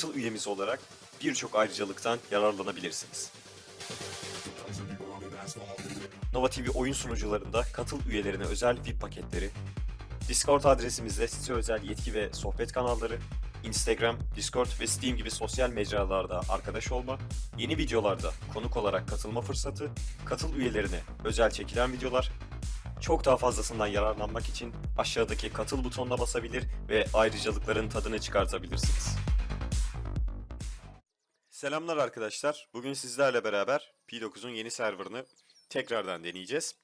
Katıl üyemiz olarak birçok ayrıcalıktan yararlanabilirsiniz. Nova TV oyun sunucularında katıl üyelerine özel VIP paketleri, Discord adresimizde size özel yetki ve sohbet kanalları, Instagram, Discord ve Steam gibi sosyal mecralarda arkadaş olma, yeni videolarda konuk olarak katılma fırsatı, katıl üyelerine özel çekilen videolar, çok daha fazlasından yararlanmak için aşağıdaki katıl butonuna basabilir ve ayrıcalıkların tadını çıkartabilirsiniz. Selamlar arkadaşlar. Bugün sizlerle beraber P9'un yeni serverını tekrardan deneyeceğiz.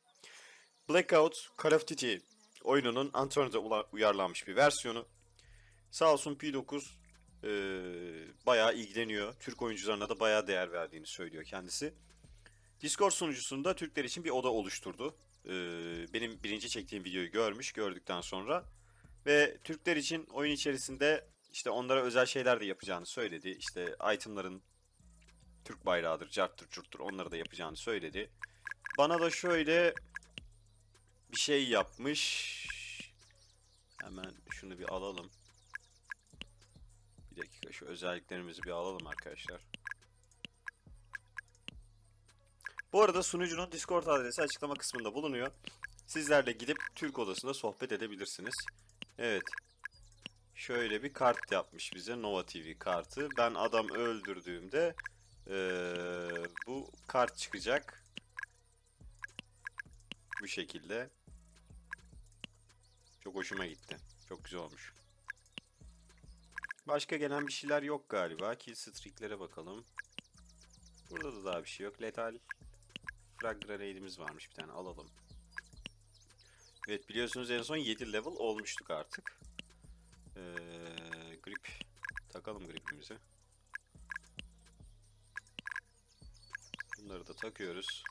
Blackout Call of Duty oyununun Android'e uyarlanmış bir versiyonu. Sağ olsun P9 eee, bayağı ilgileniyor. Türk oyuncularına da bayağı değer verdiğini söylüyor kendisi. Discord sunucusunda Türkler için bir oda oluşturdu. Eee, benim birinci çektiğim videoyu görmüş, gördükten sonra. Ve Türkler için oyun içerisinde işte onlara özel şeyler de yapacağını söyledi. İşte itemların Türk bayrağıdır, carttır, curttur onları da yapacağını söyledi. Bana da şöyle bir şey yapmış. Hemen şunu bir alalım. Bir dakika şu özelliklerimizi bir alalım arkadaşlar. Bu arada sunucunun Discord adresi açıklama kısmında bulunuyor. Sizler de gidip Türk odasında sohbet edebilirsiniz. Evet. Şöyle bir kart yapmış bize Nova TV kartı. Ben adam öldürdüğümde eee, bu kart çıkacak. Bu şekilde. Çok hoşuma gitti. Çok güzel olmuş. Başka gelen bir şeyler yok galiba. Kill streak'lere bakalım. Burada da daha bir şey yok. Lethal frag grenade'imiz varmış bir tane alalım. Evet biliyorsunuz en son 7 level olmuştuk artık. Ee, grip takalım gripimizi. Bunları da takıyoruz.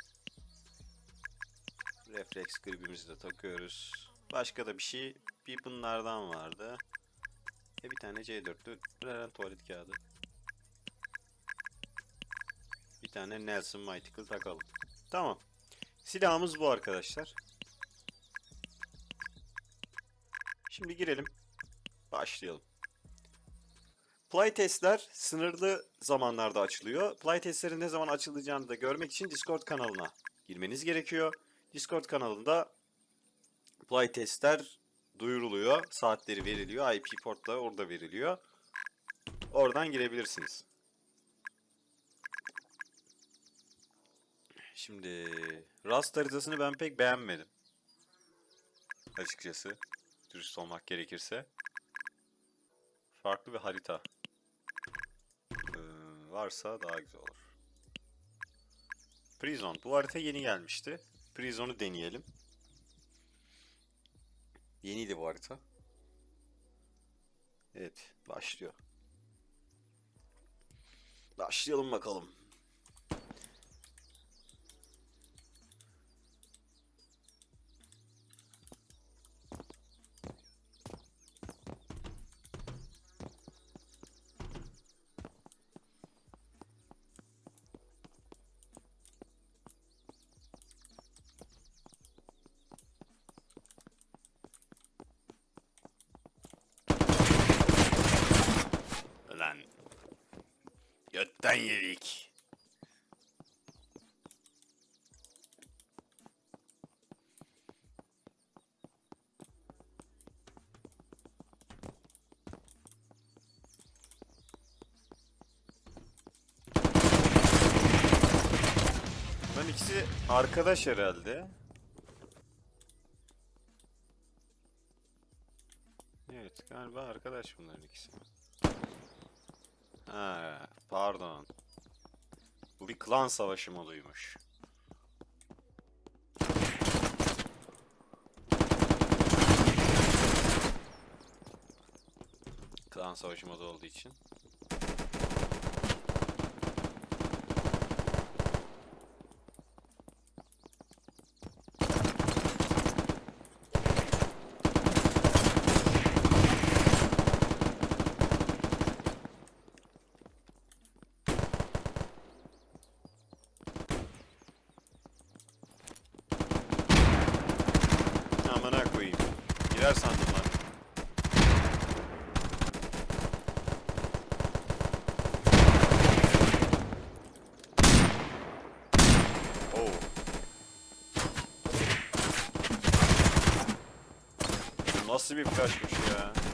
Refleks gripimizi de takıyoruz. Başka da bir şey bir bunlardan vardı. E bir tane C4'lü Raren tuvalet kağıdı. Bir tane Nelson Mythical takalım. Tamam. Silahımız bu arkadaşlar. Şimdi girelim. Başlayalım. Playtestler sınırlı zamanlarda açılıyor. Playtestlerin ne zaman açılacağını da görmek için Discord kanalına girmeniz gerekiyor. Discord kanalında playtestler duyuruluyor. Saatleri veriliyor. IP portla orada veriliyor. Oradan girebilirsiniz. Şimdi Rust haritasını ben pek beğenmedim. Açıkçası. Dürüst olmak gerekirse. Farklı bir harita. Varsa daha güzel olur. Prison. Bu harita yeni gelmişti. Prison'u deneyelim. Yeniydi bu harita. Evet. Başlıyor. Başlayalım bakalım. Lan. Götten yedik. Lan ikisi arkadaş herhalde. Evet galiba arkadaş bunların ikisi. Ha, pardon. Bu bir klan savaşı moduymuş. Klan savaşı modu olduğu için. girer sandım lan. Oh. Nasıl bir kaçmış ya?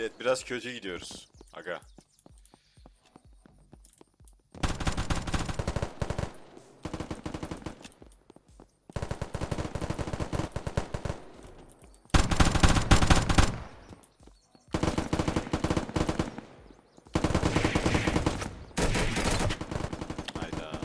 Evet biraz kötü gidiyoruz. Aga. Hayda.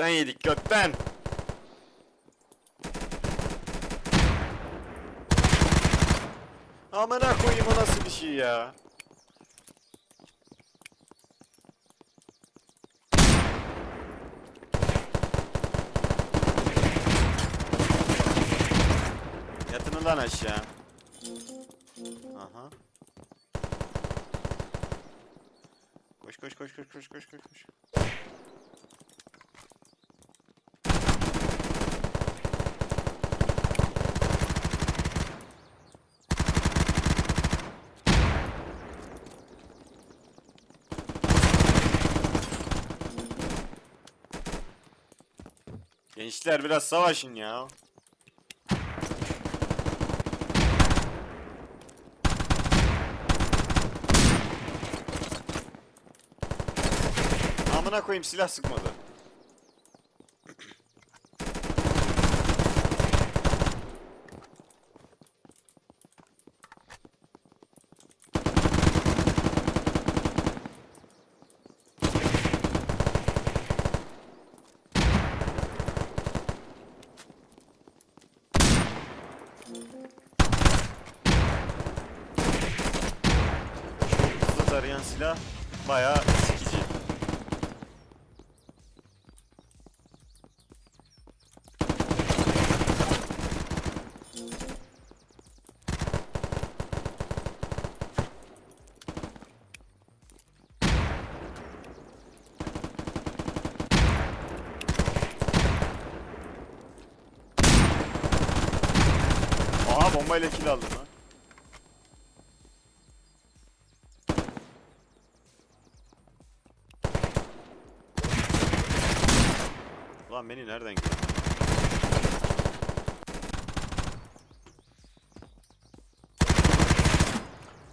Götten yedik götten. Amına koyayım o nasıl bir şey ya? Yatın lan aşağı. Aha. Koş koş koş koş koş koş koş koş. Gençler biraz savaşın ya. Amına koyayım silah sıkmadı. Şu tarayan silah bayağı sikici. Aha bombayla kill aldım lan. Beni nereden gördün?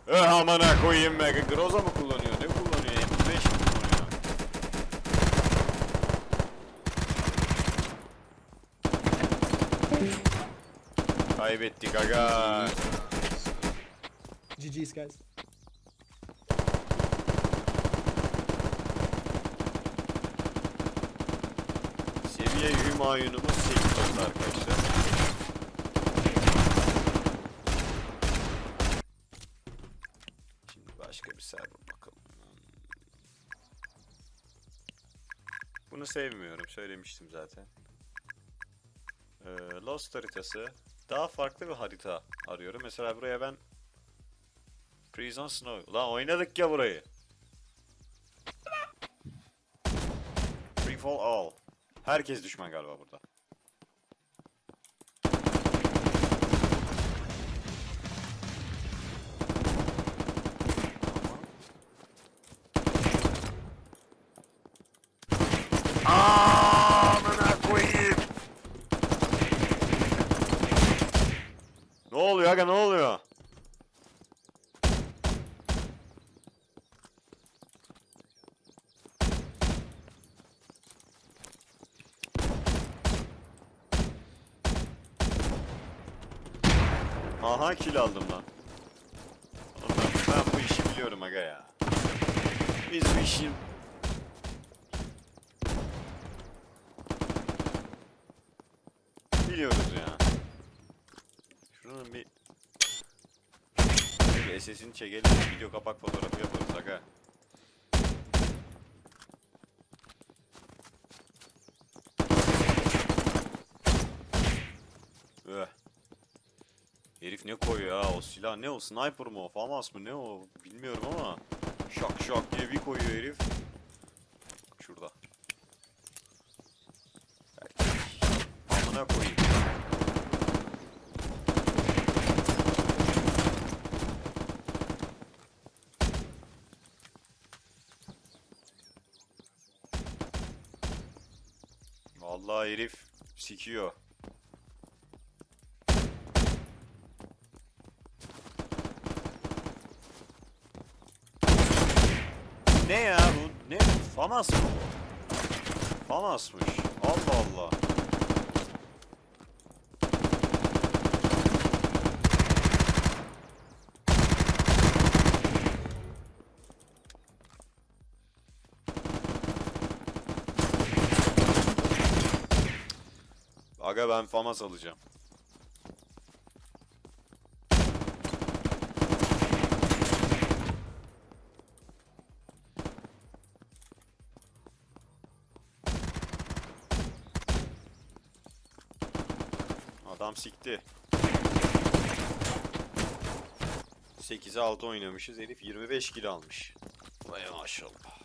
Eh amına koyayım be. Groza mı kullanıyor? Ne kullanıyor? M5 mi kullanıyor? Kaybettik aga. GG's, guys. Seviye Hümayun'umuz 8 oldu arkadaşlar. Şimdi başka bir server bakalım. Bunu sevmiyorum. Söylemiştim zaten. Ee, Lost haritası. Daha farklı bir harita arıyorum. Mesela buraya ben Prison Snow. Ulan oynadık ya burayı. Free for all. Herkes düşman galiba burada. Amına koyayım. Ne oluyor aga ne oluyor? Aha kill aldım lan. Oğlum Ben, bu işi biliyorum aga ya. Biz bu işi... Biliyoruz ya. Şunun bir... Bir SS'ini çekelim. Video kapak fotoğrafı yaparız aga. Öh. Herif ne koyuyor ha o silah ne o sniper mı o famas mı ne o bilmiyorum ama şak şak diye bir koyuyor herif. Şurada. Belki. Amına koyayım. Vallahi herif sikiyor. Ne ya bu? Famas mı bu? Famasmış. Allah Allah. Aga ben Famas alacağım. Adam sikti. 8'e 6 oynamışız. Herif 25 kill almış. Vay maşallah.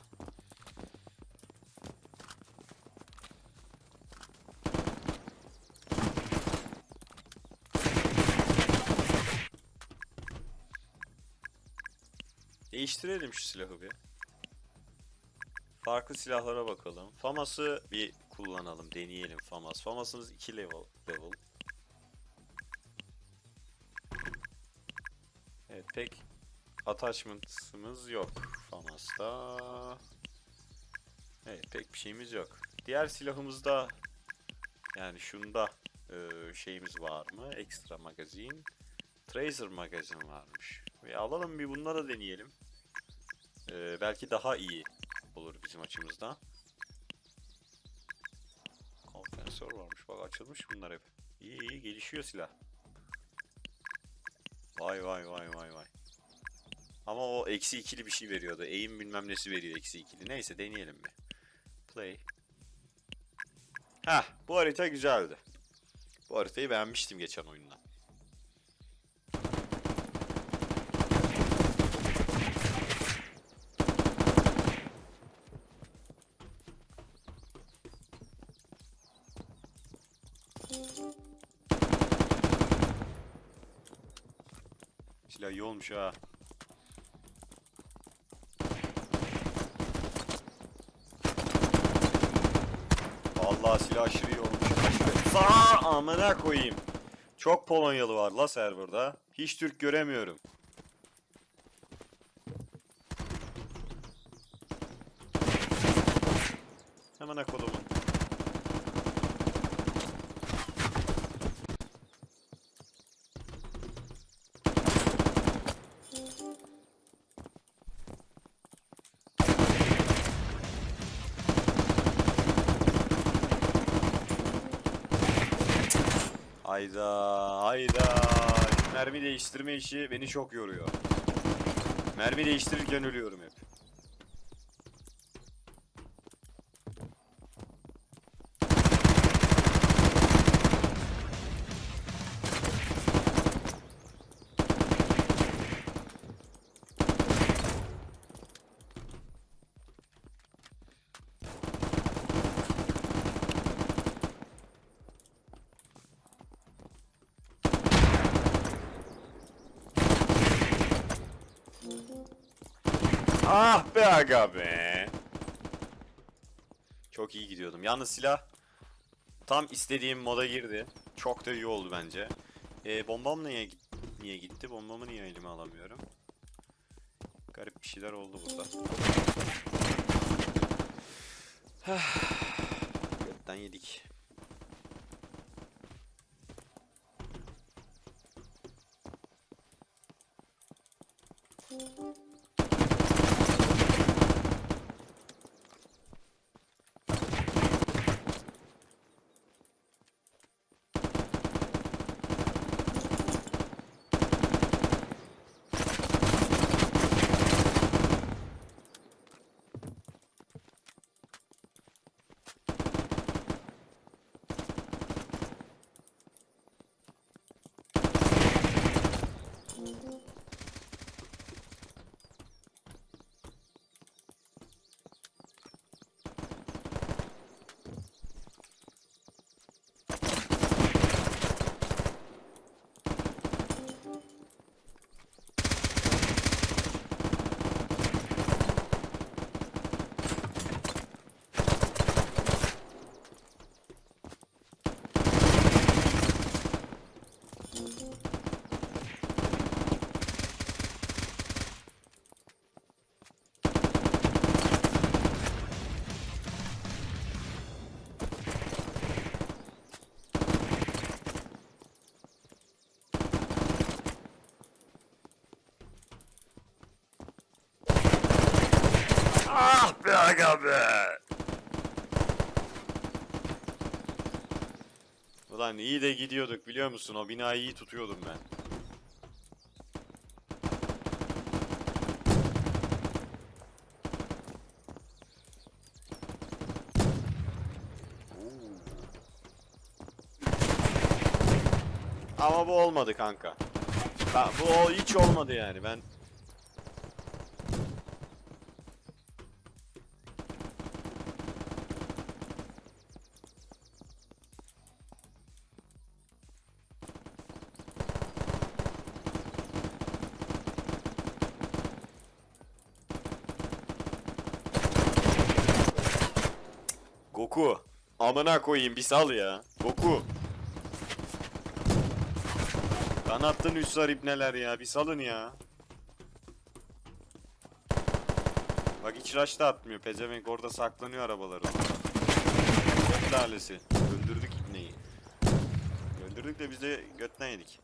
Değiştirelim şu silahı bir. Farklı silahlara bakalım. Famas'ı bir kullanalım, deneyelim Famas. Famas'ımız 2 level. level. Pek attachment'ımız yok Famas'ta. Evet pek bir şeyimiz yok. Diğer silahımızda yani şunda e, şeyimiz var mı? Ekstra magazin. Tracer magazin varmış. Ve alalım bir bununla da deneyelim. E, belki daha iyi olur bizim açımızdan. Konfensör varmış. Bak açılmış bunlar hep. İyi iyi gelişiyor silah. Vay vay vay vay vay. Ama o eksi ikili bir şey veriyordu. Aim bilmem nesi veriyor eksi ikili. Neyse deneyelim bir. Play. Heh bu harita güzeldi. Bu haritayı beğenmiştim geçen oyundan. Silah iyi olmuş ha. Vallahi silah aşırı iyi olmuş. Sağ amına koyayım. Çok Polonyalı var la serverda. Hiç Türk göremiyorum. Hemen akolumun. Hayda hayda. Mermi değiştirme işi beni çok yoruyor. Mermi değiştirirken ölüyorum hep. Be aga be. Çok iyi gidiyordum. Yalnız silah tam istediğim moda girdi. Çok da iyi oldu bence. Ee, bombam niye niye gitti? Bombamı niye elime alamıyorum? Garip bir şeyler oldu burada. Götten yedik. Ah be aga be. Ulan iyi de gidiyorduk biliyor musun? O binayı iyi tutuyordum ben. Ama bu olmadı kanka. Bu hiç olmadı yani. Ben Amına koyayım bir sal ya. Goku. Kanattın üstler ibneler ya. Bir salın ya. Bak hiç rush da atmıyor. Pezevenk orada saklanıyor arabaları. Lalesi. Öldürdük ibneyi. Öldürdük de biz de götten yedik.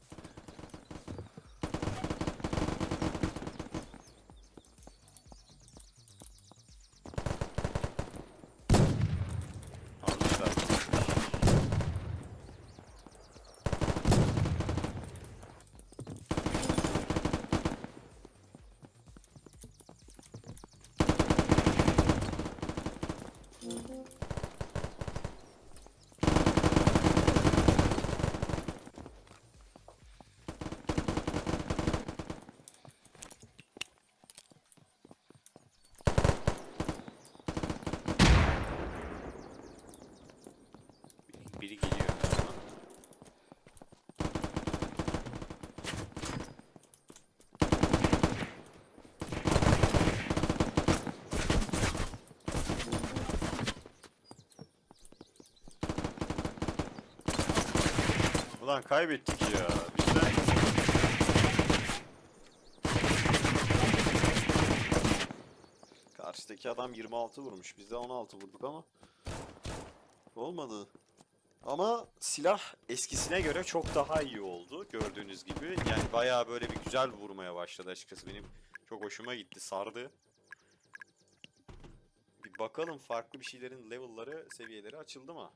Ulan kaybettik ya. Bizden... Karşıdaki adam 26 vurmuş. Biz de 16 vurduk ama olmadı. Ama silah eskisine göre çok daha iyi oldu gördüğünüz gibi. Yani bayağı böyle bir güzel vurmaya başladı açıkçası. Benim çok hoşuma gitti, sardı. Bir bakalım farklı bir şeylerin level'ları, seviyeleri açıldı mı?